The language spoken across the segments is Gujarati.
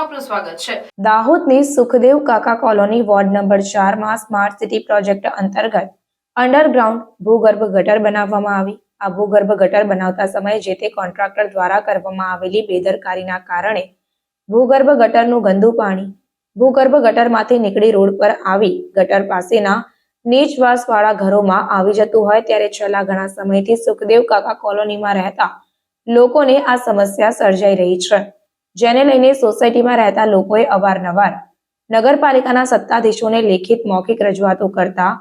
આપનું સ્વાગત છે. દાહોદની Sukhdev Kaka colony ward number ચારમાં સ્માર્ટ સિટી પ્રોજેક્ટ અંતર્ગત અંડરગ્રાઉન્ડ ભૂગર્ભ ગટર બનાવવામાં આવી. આ ભૂગર્ભ ગટર બનાવતા સમયે જે તે કોન્ટ્રાક્ટર દ્વારા કરવામાં આવેલી બેદરકારીના કારણે ભૂગર્ભ ગટરનું ગંદુ પાણી, ભૂગર્ભ ગટરમાંથી નીકળી રોડ પર આવી ગટર પાસેના નીચવાસવાળા ઘરોમાં આવી જતું હોય ત્યારે છેલ્લા ઘણા સમયથી સુખદેવ કાકા કોલોનીમાં રહેતા લોકોને આ સમસ્યા સર્જાઈ રહી છે. જેને લઈને સોસાયટીમાં રહેતા લોકોએ અવારનવાર નગરપાલિકાના સત્તાધીશોને લેખિત મૌખિક રજૂઆતો કરતા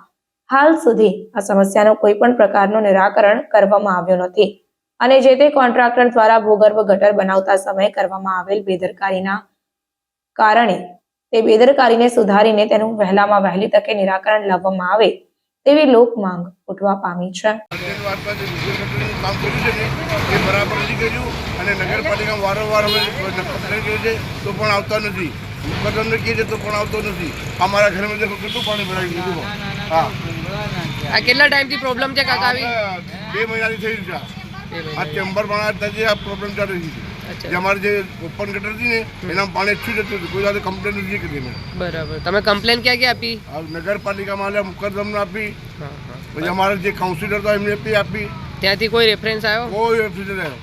હાલ સુધી આ સમસ્યાનો કોઈ પણ પ્રકારનું નિરાકરણ કરવામાં આવ્યું નથી અને જે તે કોન્ટ્રાક્ટર દ્વારા ભૂગર્ભ ગટર બનાવતા સમયે કરવામાં આવેલ બેદરકારીના કારણે તે બેદરકારીને સુધારીને તેનું વહેલામાં વહેલી તકે નિરાકરણ લાવવામાં આવે તેવી લોક માંગ ઉઠવા પામી છે. અર્જન્ટ વાતમાં જે વિજય ગટરનું કામ કર્યું છે ને એ બરાબર નથી કર્યું અને નગરપાલિકા વારંવાર અમે કમ્પ્લેન કરી છે તો પણ આવતા નથી. મુકદમને કહે છે તો પણ આવતો નથી. અમારા ઘરમાં દેખો કેટલું પાણી ભરાઈ ગયું હા. આ કેટલા ટાઈમથી પ્રોબ્લેમ છે કાકા આવી? બે મહિનાથી થઈ રહ્યું છે આ. ચેમ્બર પણ આ પ્રોબ્લેમ ચાલી રહી છે. જે અમારે જે ઓપન ગટર હતી ને એનામાં પાણી છૂટ જતું હતું. કોઈ સાથે કમ્પ્લેન નથી કરી મેં બરાબર. તમે કમ્પ્લેન ક્યાં ક્યાં આપી? નગરપાલિકામાં આલે મુકદમને આપી. પછી અમારા જે કાઉન્સિલર હતા એમને આપી આપી. ત્યાંથી કોઈ રેફરન્સ આવ્યો? કોઈ નહીં આવ્યો.